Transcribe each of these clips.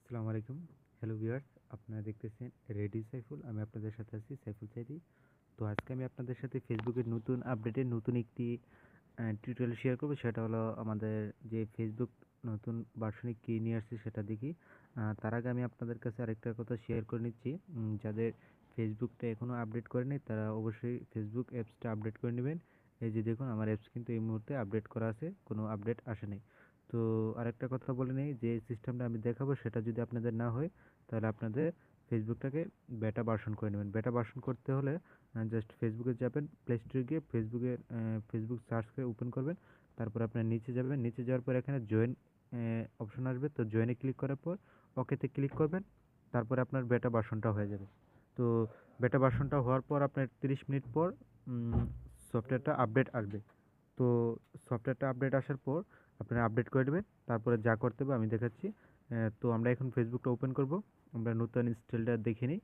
আসসালামু আলাইকুম। Hello viewers আপনারা দেখতেছেন রেডি সাইফুল আমি আপনাদের সাথে আছি সাইফুল চাইদি তো আজকে আমি আপনাদের সাথে ফেসবুকের নতুন আপডেটের নতুন একটি টিউটোরিয়াল শেয়ার করব, সেটা হলো আমাদের যে ফেসবুক নতুন ভার্সনে কী নিয়ে আসছে সেটা দেখি। তার আগে আমি আপনাদের কাছে আরেকটা কথা শেয়ার করে নিচ্ছি। যাদের ফেসবুকটা এখনও আপডেট করেনি তারা অবশ্যই ফেসবুক অ্যাপসটা আপডেট করে নেবেন। এই যে দেখুন, আমার অ্যাপস কিন্তু এই মুহূর্তে আপডেট করা আছে, কোনো আপডেট আসেনি তো আরেকটা কথা বলে নেই, যে সিস্টেমটা আমি দেখাবো, সেটা যদি আপনাদের না হয়, তাহলে আপনাদের ফেসবুকটাকে বেটা ভার্সন করে নেবেন। বেটা ভার্সন করতে হলে জাস্ট ফেসবুকে যাবেন প্লে স্টোরে গিয়ে ফেসবুকে ফেসবুক সার্চ করে ওপেন করবেন, তারপর আপনার নিচে যাবেন, নিচে যাওয়ার পর এখানে জয়েন অপশন আসবে, তো জয়েনে ক্লিক করার পর ওকেতে ক্লিক করবেন, তারপরে আপনার বেটা বাসনটা হয়ে যাবে। তো বেটা বাসনটা হওয়ার পর আপনার তিরিশ মিনিট পর সফটওয়্যারটা আপডেট আসবে। তো সফটওয়্যারটা আপডেট আসার পর আপনারা আপডেট করে দেবেন তারপরে যা করতে হবে আমি দেখাচ্ছি। তো আমরা এখন ফেসবুকটা ওপেন করব, আমরা নতুন স্টাইলটা দেখে নিই।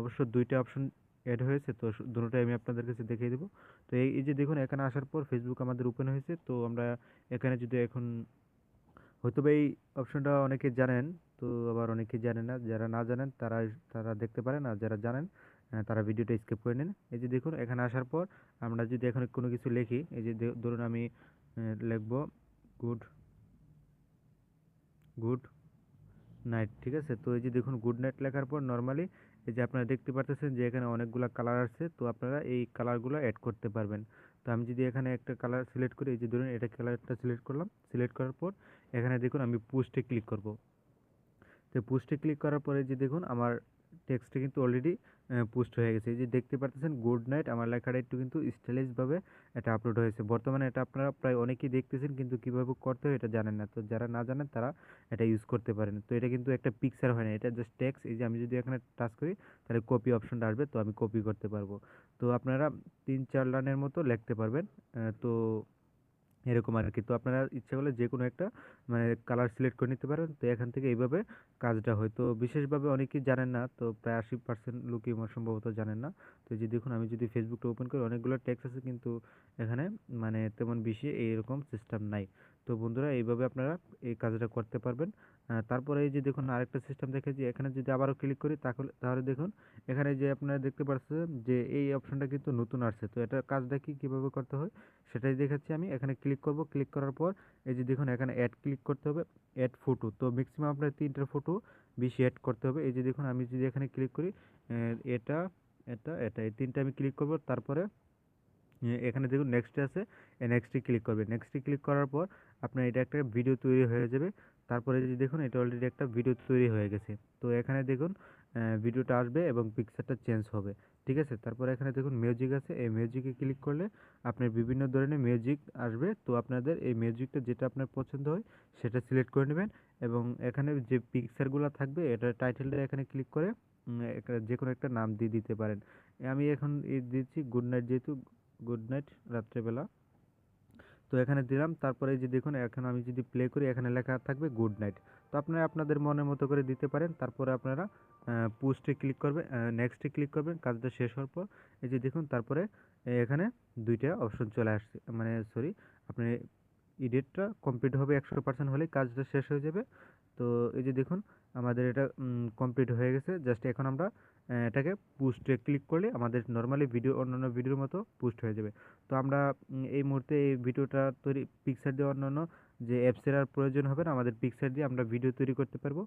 অবশ্য দুইটা অপশন অ্যাড হয়েছে, তো দুটোটাই আমি আপনাদের কাছে দেখিয়ে দেবো। তো এই যে দেখুন, এখানে আসার পর ফেসবুক আমাদের ওপেন হয়েছে, তো আমরা এখানে যদি এখন, হয়তো এই অপশনটা অনেকে জানেন, তো আবার অনেকে জানেন না, যারা না জানেন তারা তারা দেখতে পারেন, আর যারা জানেন তারা ভিডিওটা স্কিপ করে নিন। এই যে দেখুন, এখানে আসার পর আমরা যদি এখানে কোনো কিছু লিখি, এই যে ধরুন আমি লিখব গুড গুড নাইট ঠিক আছে? তো এই যে দেখুন গুড নাইট লেখার পর নর্মালি এই যে আপনারা দেখতে পারতেছেন যে এখানে অনেকগুলো কালার আছে তো আপনারা এই কালারগুলো অ্যাড করতে পারবেন। তো আমি যদি এখানে একটা কালার সিলেক্ট করি, এই যে ধরুন এটা কালারটা সিলেক্ট করলাম সিলেক্ট করার পর এখানে দেখুন আমি পোস্টে ক্লিক করব। তো পোস্টে ক্লিক করার পরে যে দেখুন আমার টেক্সটটা কিন্তু অলরেডি পোস্ট হয়ে গেছে। এই যে দেখতে পারতেছেন গুড নাইট আমার লেখাটা একটু কিন্তু স্টাইলিশভাবে এটা আপলোড হয়েছে। বর্তমানে এটা আপনারা প্রায় অনেকেই দেখতেছেন, কিন্তু কীভাবে করতে হয় এটা জানেন না। তো যারা না জানেন, তারা এটা ইউজ করতে পারেন। তো এটা কিন্তু একটা পিকচার হয় না, এটা জাস্ট টেক্সট এই যে আমি যদি এখানে টাচ করি, তাহলে কপি অপশনটা আসবে, তো আমি কপি করতে পারব। তো আপনারা তিন চার লাইনের মতো লিখতে পারবেন তো এরকম আর কি তো আপনারা ইচ্ছা করলে যে কোনো একটা মানে কালার সিলেক্ট করে নিতে পারেন। তো এখান থেকে এইভাবে কাজটা হয়। তো বিশেষভাবে অনেকেই জানেন না, তো প্রায় আশি পার্সেন্ট লোকই সম্ভবত জানেন না। তো যে দেখুন, আমি যদি ফেসবুকটা ওপেন করি, অনেকগুলো ট্যাক্স আছে কিন্তু এখানে মানে তেমন বেশি এইরকম সিস্টেম নাই। তো বন্ধুরা, এইভাবে আপনারা এই কাজটা করতে পারবেন। তারপরে এই যে দেখুন আরেকটা সিস্টেম দেখেছি, এখানে যদি আবারও ক্লিক করি, তাহলে তাহলে দেখুন, এখানে যে আপনারা দেখতে পাচ্ছেন যে এই অপশনটা কিন্তু নতুন আসছে। তো এটা কাজটা কি, কীভাবে করতে হয়, সেটাই দেখাচ্ছি আমি। এখানে ক্লিক করব ক্লিক করার পর এই যে দেখুন, এখানে অ্যাড ক্লিক করতে হবে অ্যাড ফটো তো ম্যাক্সিমাম আপনার তিনটা ফটো বেশি অ্যাড করতে হবে। এই যে দেখুন, আমি যদি এখানে ক্লিক করি এটা এটা এটা, এই তিনটা আমি ক্লিক করব, তারপরে এখানে দেখুন নেক্সট আছে, এই নেক্সটে ক্লিক করবে। নেক্সটে ক্লিক করার পর আপনার এটা একটা ভিডিও তৈরি হয়ে যাবে। তারপরে যদি দেখুন এটা অলরেডি একটা ভিডিও তৈরি হয়ে গেছে। তো এখানে দেখুন ভিডিওটা আসবে এবং পিকচারটা চেঞ্জ হবে। ঠিক আছে? তারপরে এখানে দেখুন মিউজিক আছে। এই মিউজিকে ক্লিক করলে আপনার বিভিন্ন ধরনের মিউজিক আসবে। তো আপনাদের এই মিউজিকটা যেটা আপনার পছন্দ হয়, সেটা সিলেক্ট করে নেবেন এবং এখানে যে পিকচারগুলো থাকবে, এটা টাইটেলটা এখানে ক্লিক করে যে কোনো একটা নাম দিয়ে দিতে পারেন। আমি এখন দিচ্ছি গুড নাইট যেহেতু গুড নাইট রাত্রেবেলা। তো এখানে দিলাম, তারপরে যে দেখুন, এখন আমি যদি প্লে করি, এখানে লেখা থাকবে গুড নাইট তো আপনারা আপনাদের মনের মতো করে দিতে পারেন, তারপরে আপনারা পোস্টে ক্লিক করবেন নেক্সটে ক্লিক করবেন, কাজটা শেষ হওয়ার পর, এই যে দেখুন, তারপরে এখানে দুইটা অপশন চলে আসছে মানে সরি আপনি এডিটটা কমপ্লিট হবে একশো পার্সেন্ট হলেই কাজটা শেষ হয়ে যাবে। তো এই যে দেখুন, আমাদের এটা কমপ্লিট হয়ে গেছে জাস্ট এখন আমরা এটাকে পোস্টে ক্লিক করলে আমাদের নর্মালি ভিডিও অন্যান্য ভিডিওর মতো পুস্ট হয়ে যাবে। তো আমরা এই মুহূর্তে এই ভিডিওটা তৈরি পিকচার দিয়ে অন্যান্য যে অ্যাপসের আর প্রয়োজন হবে না, আমাদের পিকচার দিয়ে আমরা ভিডিও তৈরি করতে পারব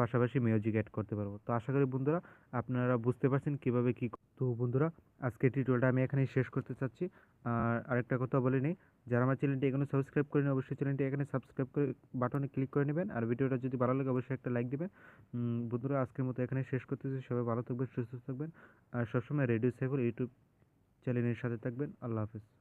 পাশাপাশি মিউজিক অ্যাড করতে পারব। তো আশা করি বন্ধুরা, আপনারা বুঝতে পারছেন কীভাবে কি তো বন্ধুরা আজকে টিউটোরিয়ালটা আমি এখানেই শেষ করতে চাচ্ছি। আর আরেকটা কথা বলে নিই, যারা আমার চ্যানেলটি এখানে সাবস্ক্রাইব করেনি, অবশ্যই চ্যানেলটি এখানে সাবস্ক্রাইব করে বাটনে ক্লিক করে নেবেন। আর ভিডিওটা যদি ভালো লাগে, অবশ্যই একটা লাইক দেবেন। বন্ধুরা, আজকের মতো এখানে শেষ করতেছি। সবাই ভালো থাকবেন সুস্থ থাকবেন। আর সবসময় রেডিও সাইফুল ইউটিউব চ্যানেলের সাথে থাকবেন। আল্লাহ হাফিজ।